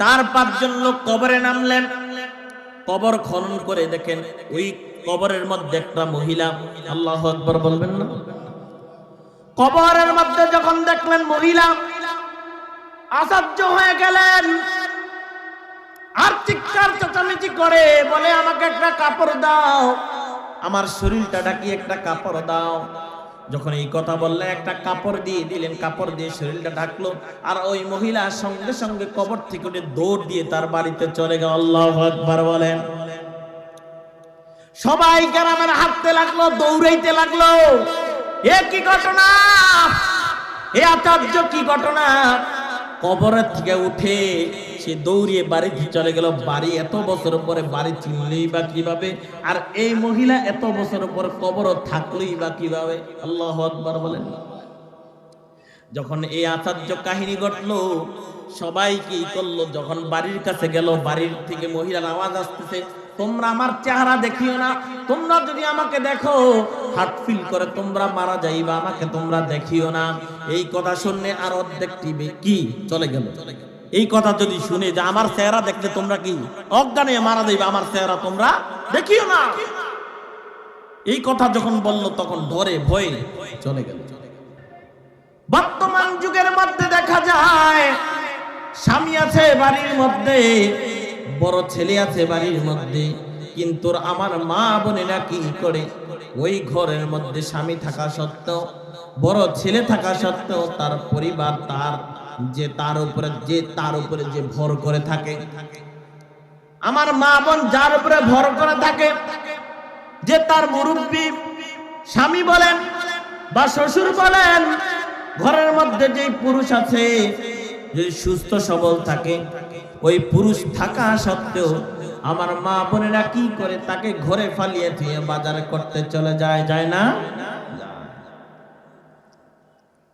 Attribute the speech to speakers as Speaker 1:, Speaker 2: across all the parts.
Speaker 1: চার পাঁচজন লোক কবরে নামলেন। কবর খনন করে দেখেন ওই কবরের মধ্যে একটা মহিলা। আল্লাহ আকবর বলবেন না? কবরের মধ্যে যখন দেখলেন মহিলা, আশ্চর্য হয়ে গেলেন। আর চিৎকার চেঁচামেচি করে বলে, আমাকে একটা কাপড় দাও। আমার শরীরটা ডাকি একটা কাপড় দাও। যখন এই কথা বললেন একটা কাপড় দিয়ে দিলেন, কাপড় দিয়ে শরীরটা ঢাকলো, আর ওই মহিলা সঙ্গে সঙ্গে কবর থেকে উঠে দৌড় দিয়ে তার বাড়িতে চলে গেল। আল্লাহ আকবার বলেন। সবাই গ্রামের হাঁটতে লাগল, দৌড়াইতে লাগল। এ কি ঘটনা? এ আচার্য কি ঘটনা? কবরের থেকে উঠে সে দৌড়িয়ে বাড়িতে চলে গেল। বাড়ি এত বছর পরে বাড়ি চিনলেই বা কীভাবে? আর এই মহিলা এত বছর পরে কবর থাকলেই বা কীভাবে? আল্লাহ আকবার বলেন। যখন এই আচার্য কাহিনী ঘটলো, সবাই কি করল? যখন বাড়ির কাছে গেল, বাড়ির থেকে মহিলার আওয়াজ আসতেছে, তোমরা আমার চেহারা দেখিও না, তোমরা যদি আমাকে দেখো, হার্ট ফিল করে তোমরা মারা যাইবা, আমাকে তোমরা দেখিও না। এই কথা শুনলে আর অর্ধেক টিভি কি? চলে গেল চলে গেল। এই কথা যদি শুনে যে আমার চেহারা দেখতে তোমরা কি অজ্ঞানে মারা যাইবা, আমার চেহারা তোমরা দেখিও না। এই কথা যখন বলল, তখন ধরে ভয়ে চলে গেল। বর্তমান যুগের মধ্যে দেখা যায়, স্বামী আছে বাড়ির মধ্যে, বড় ছেলে আছে বাড়ির মধ্যে, কিন্তু আমার মা বোনেরা কি করে? ওই ঘরের মধ্যে স্বামী থাকা সত্ত্বেও, বড় ছেলে থাকা সত্ত্বেও তার পরিবার তার যে তার উপরে, যে তার উপরে যে ভর করে থাকে। আমার মা বোন যার উপরে ভর করে থাকে, যে তার মুরব্বী স্বামী বলেন বা শ্বশুর বলেন, ঘরের মধ্যে যে পুরুষ আছে যদি সুস্থ সবল থাকে, ওই পুরুষ থাকা সত্ত্বেও আমার মা বোনেরা কি করে, তাকে ঘরে ফালিয়ে দিয়ে বাজারে করতে চলে যায় যায় না?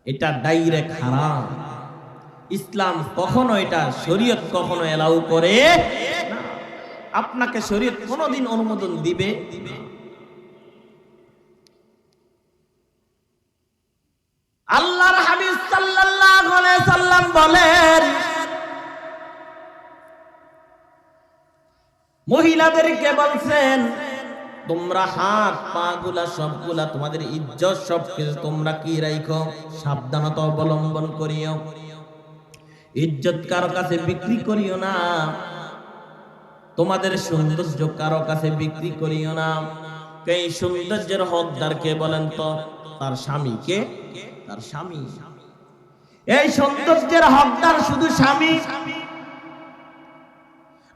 Speaker 1: এটা ডাইরেক্ট হারাম। ইসলাম কখনো এটা, শরীয়ত কখনো এলাউ করে আপনাকে শরীয়ত কোনোদিন অনুমোদন দিবে? আল্লাহর হাবিব সাল্লাল্লাহু আলাইহি সাল্লাম বলেন, মহিলাদেরকে বলছেন, তোমরা হাত, পা গুলা সবগুলা তোমাদের ইজ্জত সব কিছু তোমরা কি রাখো সাবধানতা অবলম্বন করিও। ইজ্জত কারও কাছে বিক্রি করিও না। তোমাদের সৌন্দর্য কারও কাছে বিক্রি করিও না। এই সৌন্দর্যের হকদার কে বলেন তো, তার স্বামীকে? তার স্বামী। এই সৌন্দর্যের হকদার শুধু স্বামী।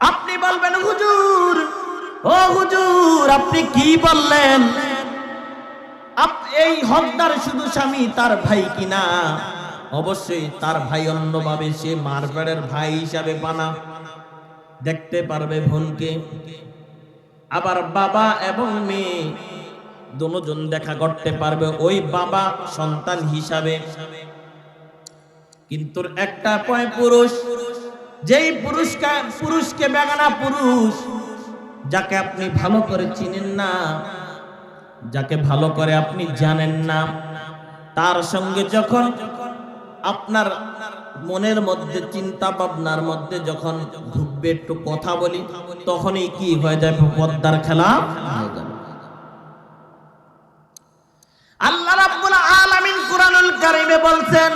Speaker 1: আপনি বলবেন, হুজুর, ও হুজুর, আপনি কি বললেন? এই হকদার শুধু স্বামী, তার ভাই কিনা অবশ্যই তার ভাই অন্যভাবে সে মারপেড়ের ভাই হিসাবে বানা। দেখতে পারবে বোনকে। আবার বাবা এবং মেয়ে দুজন দেখা করতে পারবে ওই বাবা সন্তান হিসাবে। কিন্তু একটা পয় পুরুষ, যেই পুরুষকে পুরুষকে বেগানা পুরুষ, যাকে আপনি ভালো করে চিনেন না, যাকে ভালো করে আপনি জানেন না, তার সঙ্গে যখন আপনার মনের মধ্যে, চিন্তা ভাবনার মধ্যে যখন ঢুকবে, একটু কথা বলি, তখনই কি হয়ে যাবে পদ্মার খেলা আল্লাহ রাব্বুল আলামিন কুরআনুল কারীমে বলছেন,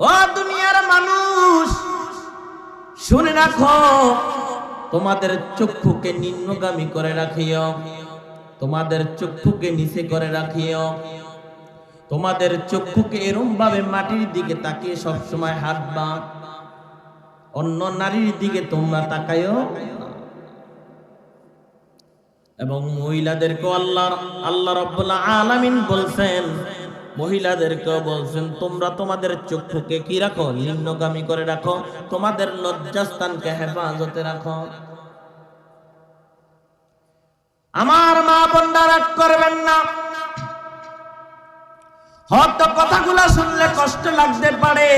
Speaker 1: ও দুনিয়ার মানুষ, শুনে রাখো, তোমাদের চক্ষুকে নিম্নগামী করে রাখিও, তোমাদের চক্ষুকে নিচে করে রাখিও তোমাদের চক্ষুকে এরম ভাবে মাটির দিকে তাকিয়ে সবসময় হাঁটবা অন্য নারীর দিকে তোমরা তাকাইও এবং মহিলাদেরকে আল্লাহ আল্লাহ রব্বুল আলামিন বলছেন, মহিলাদেরকেও বলছেন, তোমরা তোমাদের চক্ষুকে কি রাখো? নিম্নগামী করে রাখো। তোমাদের লজ্জাস্থানকে হেফাজতে রাখো। আমার মা বোনরা রাগ করবেন না। হয়তো কথাগুলো শুনলে কষ্ট লাগতে পারে।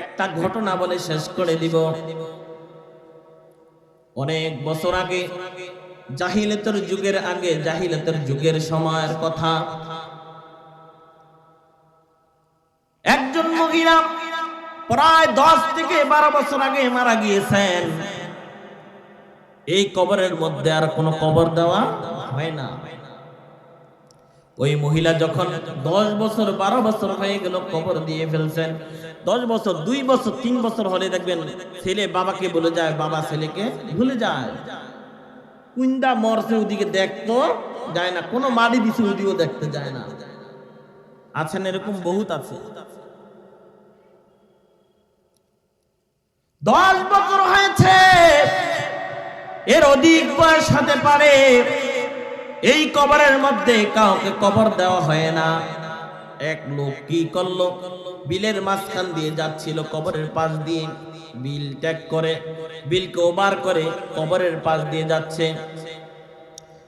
Speaker 1: একটা ঘটনা বলে শেষ করে দিব। অনেক বছর আগে, জাহিলাতের যুগের আগে, জাহিলাতের যুগের সময়ের কথা। একজন মহিলা প্রায় দশ থেকে বারো বছর আগে মারা গিয়েছেন। এই কবরের মধ্যে আর কোনো কবর দেওয়া হয় না। ওই মহিলা যখন দশ বছর, বারো বছর হয়ে গেল কবর দিয়ে ফেলছেন। দশ বছর, দুই বছর, তিন বছর হলে দেখবেন ছেলে বাবাকে বলে যায়, বাবা, ছেলেকে ভুলে যায়। কুইন্দা মরছে ওদিকে দেখতো, যায় না। কোনো মাটি দিছে ওদিকেও দেখতে যায় না। আছেন এরকম বহুত আছে। দশ বছর হয়েছে, এর অধিক বয়স হতে পারে এই কবরের মধ্যে কাউকে কবর দেওয়া হয় না। এক লোক কি করল? বিলের মাঝখান দিয়ে যাচ্ছিল কবরের পাশ দিয়ে। বিল ত্যাগ করে, বিলকে ওবার করে কবরের পাশ দিয়ে যাচ্ছে।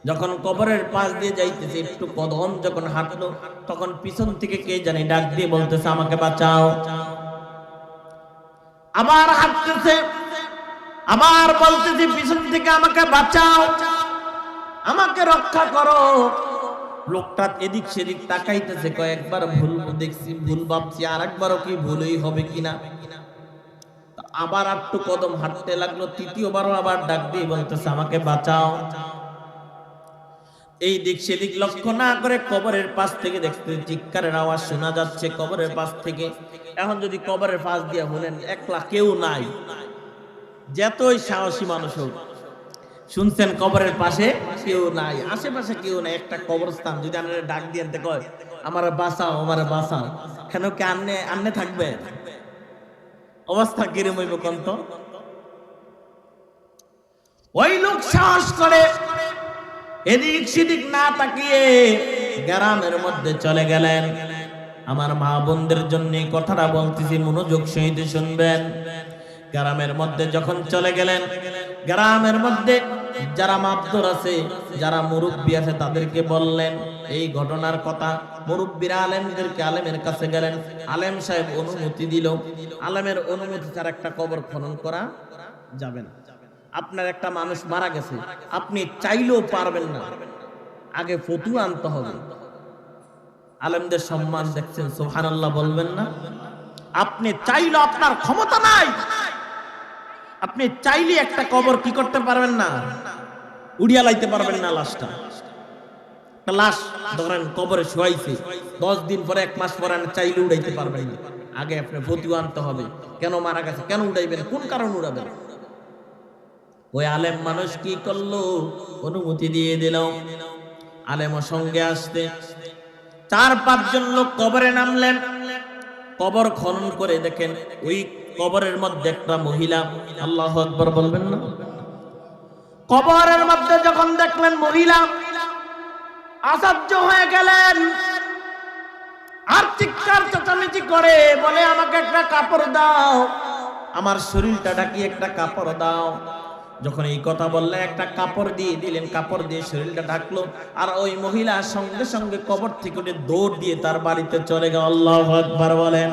Speaker 1: যখন কবরের পাশ দিয়ে যাইতেছে, একটু কদম যখন হাঁটলো, তখন পিছন থেকে কে জানে ডাক দিয়ে বলতেছে, আমাকে বাঁচাও। আবার হাঁটতেছে, আবার বলতেছে, পিছন থেকে আমাকে বাঁচাও। আমাকে রক্ষা করো। লোকটা এদিক সেদিক তাকাইতেছে, কয়েকবার ভুল দেখছি, ভুল ভাবছি আর একবারও কি ভুলই হবে কিনা। আবার একটু কদম হাঁটতে লাগল, তৃতীয়বারও আবার ডাক দিয়ে বলতেছে, আমাকে বাঁচাও। এই দিক সেদিক লক্ষ্য না করে কবরের পাশ থেকে দেখতে চিৎকারের আওয়াজ শোনা যাচ্ছে কবরের পাশ থেকে। এখন যদি কবরের পাশ দিয়ে বলেন, একলা কেউ নাই। যতই সাহসী মানুষ হোক শুনছেন কবরের পাশে? কেউ নাই। আশেপাশে কেউ নাই, একটা কবরস্থান। যদি আপনারা ডাক দিয়ে কয়, আমার বাঁচাও আমার বাঁচাও। কেন কে আন্নে আন্নে থাকবে? অবস্থা কিরম হইব কন্ত? ওই লোক সাহস করে, এদিক সেদিক না তাকিয়ে গ্রামের মধ্যে চলে গেলেন। আমার মা বোনদের জন্য কথাটা বলতেছি, মনোযোগ সহিত শুনবেন। গ্রামের মধ্যে যখন চলে গেলেন, গ্রামের মধ্যে যারা মাপদর আছে, যারা মুরব্বী আছে, তাদেরকে বললেন, এই ঘটনার কথা মুরব্বীরা আলেমদেরকে আলেমের কাছে গেলেন। আলেম সাহেব অনুমতি দিল। আলেমের অনুমতি ছাড়া একটা কবর খনন করা যাবে না। আপনার একটা মানুষ মারা গেছে, আপনি চাইলেও পারবেন না। আগে ফতু আনতে হবে। আলেমদের সম্মান দেখছেন সোহান বলবেন না। আপনি চাইলে আপনার ক্ষমতা নাই। আপনি চাইলে একটা কবর কি করতে পারবেন না? উড়িয়া লাইতে পারবেন না লাশটা। লাশ, ধরেন, কবরে শোয়াইছে। দশ দিন পরে, এক মাস পরে চাইলে উড়াইতে পারবেন না। আগে আপনি ফতু আনতে হবে। কেন মারা গেছে? কেন উড়াইবেন কোন কারণ উড়াবেন ওই আলেম মানুষ কি করল? অনুমতি দিয়ে দিল। আলেম সঙ্গে আসতে। চার পাঁচজন লোক কবরে নামলেন। কবর খনন করে দেখেন ওই কবরের মধ্যে একটা মহিলা, আল্লাহ আকবর বলবেন না? কবরের মধ্যে যখন দেখলেন মহিলা, আশ্চর্য হয়ে গেলেন। আর চিৎকার চেঁচামেচি করে বলে, আমাকে একটা কাপড় দাও। আমার শরীরটা ঢাকি একটা কাপড় দাও। যখন এই কথা বললেন একটা কাপড় দিয়ে দিলেন, কাপড় দিয়ে শরীরটা ঢাকলো, আর ওই মহিলা সঙ্গে সঙ্গে কবর থেকে দৌড় দিয়ে তার বাড়িতে চলে গেল। আল্লাহ আকবার বলেন।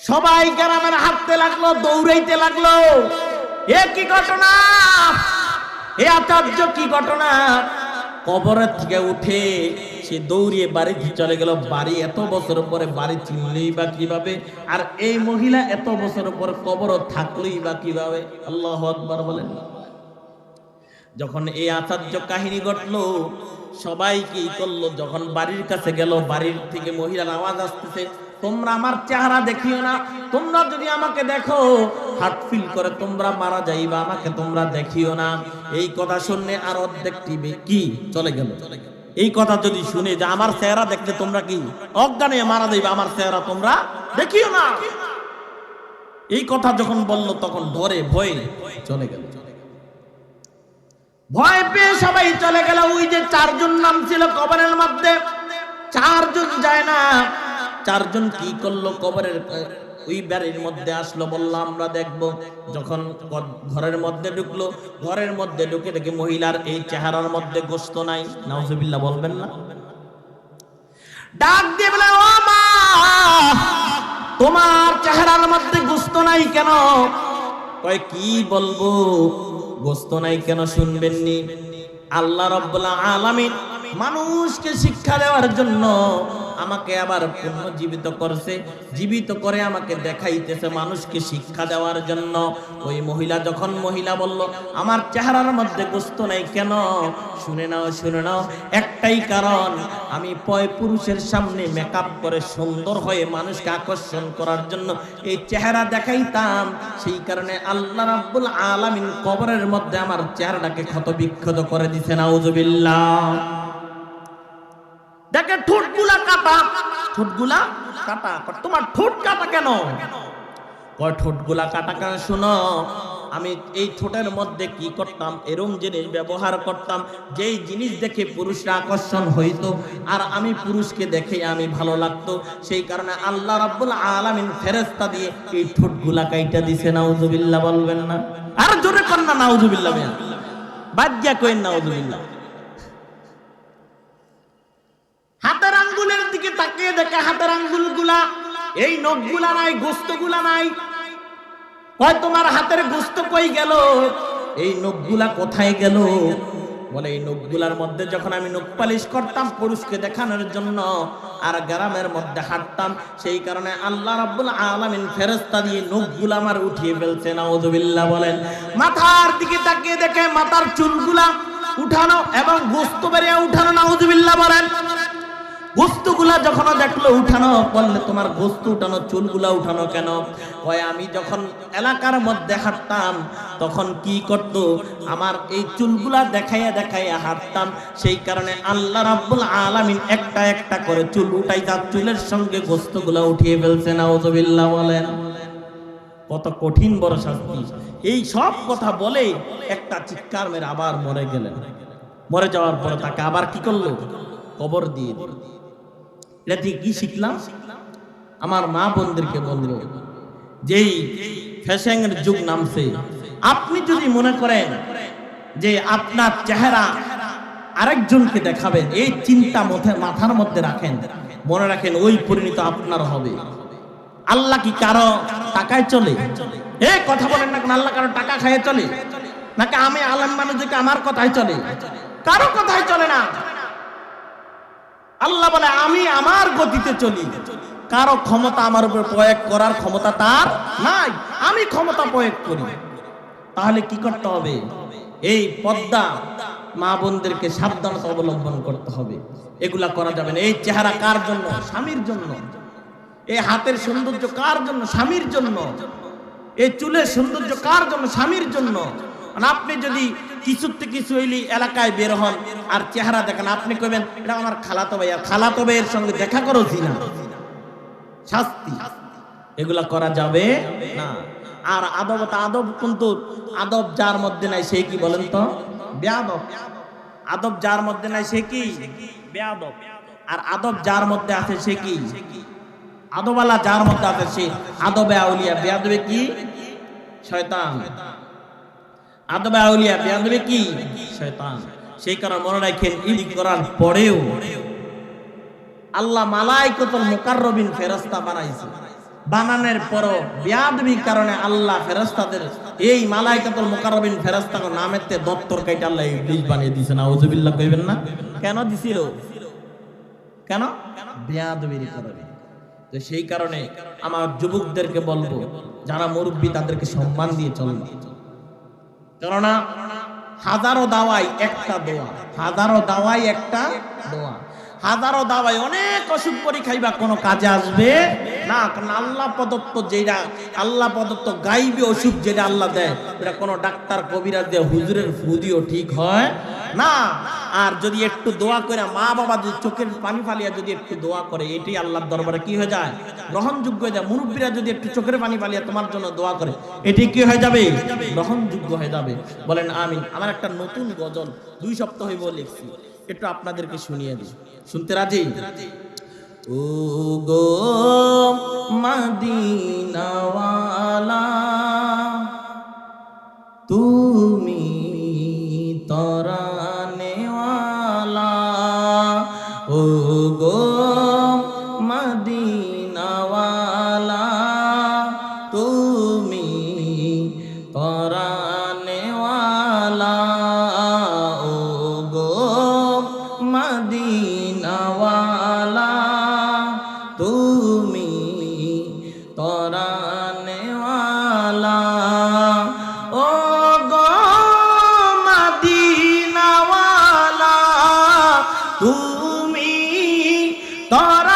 Speaker 1: সবাই গ্রামের হাঁটতে লাগল, দৌড়াইতে লাগল। এ কি ঘটনা? এ আচার্য কি ঘটনা? কবরের থেকে উঠে সে দৌড়িয়ে বাড়িতে চলে গেল। বাড়ি এত বছর পরে বাড়ি চিনলেই বা কীভাবে? আর এই মহিলা এত বছর পরে কবর থাকলেই বা কীভাবে? আল্লাহ আকবার বলেন। যখন এই আচার্য কাহিনী ঘটলো, সবাই কি করল? যখন বাড়ির কাছে গেল, বাড়ির থেকে মহিলার আওয়াজ আসতেছে তোমরা আমার চেহারা দেখিও না। তোমরা যদি আমাকে দেখো হার্ট ফিল করে তোমরা মারা যাইবা, আমাকে তোমরা দেখিও না। এই কথা শুনলে আর অর্ধেক টিভি কি? চলে গেল। এই কথা যদি শুনে যে আমার চেহারা দেখতে তোমরা কি অজ্ঞানে মারা যাইবা, আমার চেহারা তোমরা দেখিও না। এই কথা যখন বলল, তখন ধরে ভয়ে চলে গেল। ভয় পেয়ে সবাই চলে গেল। ওই যে চারজন নাম ছিল কবরের মধ্যে। চারজন যায় না। চারজন কি করল কবরের, ওই বাড়ির মধ্যে আসলো, বলল, আমরা দেখব। যখন ঘরের মধ্যে ঢুকলো, ঘরের মধ্যে ঢুকে দেখে মহিলার এই চেহারার মধ্যে গোস্ত নাই। নাউজুবিল্লাহ, বলবেন না? ডাক দিয়ে বলে, ও মা, তোমার চেহারার মধ্যে গোস্ত নাই কেন? কয়, কি বলব? গোস্ত নাই কেন শুনবেননি আল্লাহ রব্বুল আলামিন মানুষকে শিক্ষা দেওয়ার জন্য আমাকে আবার পুনর্জীবিত করছে, জীবিত করে আমাকে দেখাইতেছে মানুষকে শিক্ষা দেওয়ার জন্য। ওই মহিলা যখন মহিলা বলল, আমার চেহারার মধ্যে গোস্ত নেই কেন? শুনে নাও শুনে নাও, একটাই কারণ, আমি পয় পুরুষের সামনে মেকআপ করে সুন্দর হয়ে মানুষকে আকর্ষণ করার জন্য এই চেহারা দেখাইতাম। সেই কারণে আল্লাহ রাব্বুল আলামিন কবরের মধ্যে আমার চেহারাটাকে ক্ষত বিক্ষত করে দিছে, নাউজুবিল্লাহ। দেখে কাটা ঠোঁটগুলা কাটা তোমার ঠোঁট কাটা কেন? কয়, ঠোঁটগুলা কাটা কেন? শুনো, আমি এই ঠোঁটের মধ্যে কি করতাম? এরম জিনিস ব্যবহার করতাম, যেই জিনিস দেখে পুরুষরা আকর্ষণ হইতো, আর আমি পুরুষকে দেখে আমি ভালো লাগতো। সেই কারণে আল্লাহ রাব্বুল আলামিন ফেরেশতা দিয়ে এই ঠোঁটগুলা কাইটা দিছে, নাউজুবিল্লাহ, বলবেন না? আর জোরে না, নাউজুবিল্লাহ বাদ দিয়া কইন, নাউজুবিল্লাহ হাতের আঙ্গুলের দিকে তাকিয়ে দেখে হাতের আঙ্গুলগুলা, এই নখগুলা নাই, গোস্তগুলা নাই। কয়, তোমার হাতের গোস্ত কই গেল? এই নখগুলা কোথায় গেল? বলে, এই নখগুলার মধ্যে যখন আমি নখ পালিশ করতাম, পুরুষকে দেখানোর জন্য, আর গ্রামের মধ্যে হাঁটতাম, সেই কারণে আল্লাহ রাব্বুল আলামিন ফেরেশতা দিয়ে নখগুলা আমার উঠিয়ে ফেলছে নাউযুবিল্লাহ বলেন। মাথার দিকে তাকিয়ে দেখে মাথার চুলগুলা উঠানো এবং গোস্ত বেরিয়ে উঠানো নাউযুবিল্লাহ বলেন। গোস্তগুলা যখন দেখল উঠানো, বললে, তোমার গোস্ত উঠানো, চুলগুলা উঠানো কেন? কয়, আমি যখন এলাকার মধ্যে হাঁটতাম, তখন কি করত? আমার এই চুলগুলা দেখাইয়া দেখাইয়া হাঁটতাম। সেই কারণে আল্লাহ রাব্বুল আলামিন একটা একটা করে চুল উঠাই তার চুলের সঙ্গে গোস্তগুলা উঠিয়ে ফেলছে, নাউজুবিল্লাহ বলেন। কত কঠিন বড় শাস্তি। এই সব কথা বলে একটা চিৎকার মেরে আবার মরে গেলেন। মরে যাওয়ার পরে তাকে আবার কি করল? কবর দিয়ে দিল। এটা থেকে কি শিখলাম? আমার মা বোনদেরকে বলব যেই ফ্যাশন এর যুগ নামছে, আপনি যদি মনে করেন যে আপনার চেহারা আরেকজনকে দেখাবেন, এই চিন্তা মাথার মধ্যে রাখেন, মনে রাখেন ওই পরিণত আপনার হবে। আল্লাহ কি কারও টাকায় চলে? এ, কথা বলেন না আল্লাহ কারও টাকা খাইয়ে চলে? নাকি আমি আলম মানুষকে আমার কথাই চলে? কারও কথাই চলে না। আল্লাহ বলে, আমি আমার গতিতে চলি। কারও ক্ষমতা আমার উপর প্রয়োগ করার ক্ষমতা তার নাই। আমি ক্ষমতা প্রয়োগ করি। তাহলে কি করতে হবে? এই পদ্মা মা বোনদেরকে সাবধানতা অবলম্বন করতে হবে। এগুলা করা যাবে না। এই চেহারা কার জন্য? স্বামীর জন্য। এই হাতের সৌন্দর্য কার জন্য? স্বামীর জন্য। এই চুলের সৌন্দর্য কার জন্য? স্বামীর জন্য। আপনি যদি কিছুতে কিছু হইলি এলাকায় বের হন। আর চেহারা দেখেন, আপনি কইবেন, এটা আমার খালাতো ভাই। আর খালাতো ভাইয়ের সঙ্গে দেখা করো না শাস্তি। এগুলা করা যাবে না। আর আদব তো আদব, কিন্তু আদব যার মধ্যে নাই সে কি বলেন তো? বেয়াদব। আদব যার মধ্যে নাই সে কি? বেয়াদব। আর আদব যার মধ্যে আছে সে কি? আদবালা যার মধ্যে আছে সে। আদবে আউলিয়া, বেয়াদবে কি? শয়তান। আদবে আউলিয়া কি? শয়তান। সেই কারণে মনে রাখেন করার পরেও আল্লাহ মুকাররবিন ফেরেশতা বানাইছে। বানানোর পরও কারণে আল্লাহ ফেরেশতাদের এই মুকাররবিন ফেরেশতাকে নামেতে দত্তর কাইটা আল্লাহ বানিয়ে কইবেন না? কেন দিছিল? কেন? কারণে। তো সেই কারণে আমার যুবকদেরকে বলব, যারা মুরব্বী, তাদেরকে সম্মান দিয়ে চলবে কেননা হাজারো দাওয়াই একটা দোয়া, হাজারো দাওয়াই একটা দোয়া। হাজারো দাওয়াই অনেক অসুখ পরীক্ষাই খাইবা কোনো কাজে আসবে? না, কারণ আল্লাহ প্রদত্ত যেটা আল্লাহ প্রদত্ত গাইবে অসুখ যেটা আল্লাহ দেয় এটা কোনো ডাক্তার কবিরা দিয়ে, হুজুরের ফুদিও ঠিক হয় না, আর যদি একটু দোয়া করে মা বাবা যদি চোখের পানি ফালিয়া যদি একটু দোয়া করে এটাই আল্লাহর দরবারে কি হয়ে যায়? গ্রহণযোগ্য হয়ে যায়। মুরব্বীরা যদি একটু চোখের পানি ফালিয়া তোমার জন্য দোয়া করে, এটি কি হয়ে যাবে? গ্রহণযোগ্য হয়ে যাবে। বলেন, আমিন। আমার একটা নতুন গজল দুই সপ্তাহ হইব লিখছি। একটু আপনাদেরকে শুনিয়ে দিই। শুনতে রাজি? ও গো মদিনাওয়ালা, তুমি তরানেওয়ালা ও গো Tara!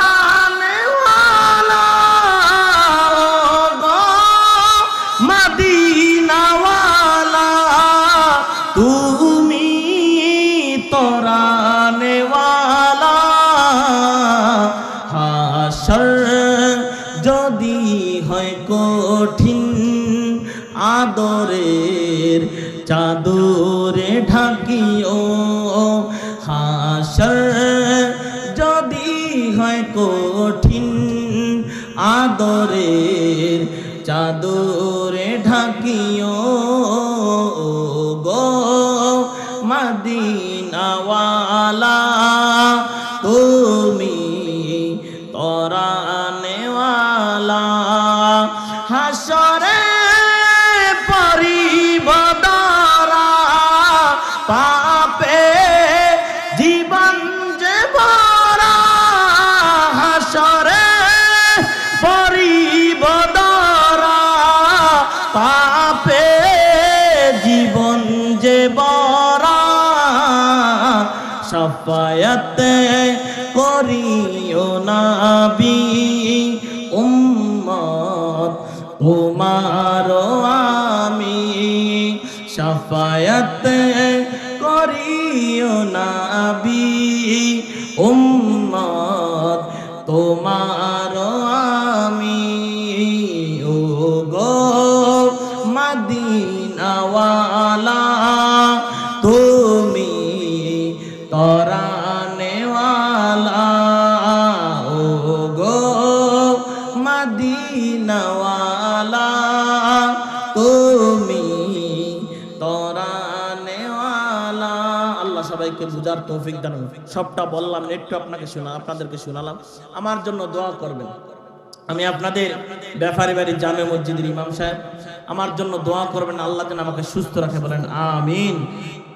Speaker 1: আদরের চাদরে ঢাকিও সফায়তে করিও নাবি, উম্মত তোমার আমি। সফায়তে করিও নাবি, উম্মত তোমার আমি। ও গো মদিনাওয়ালা তৌফিক দান সবটা বললাম, একটু আপনাকে শোনা আপনাদেরকে শোনালাম। আমার জন্য দোয়া করবেন। আমি আপনাদের ব্যাপারী বাড়ি জামে মসজিদের ইমাম সাহেব, আমার জন্য দোয়া করবেন, আল্লাহ যেন আমাকে সুস্থ রাখে বলেন, আমিন।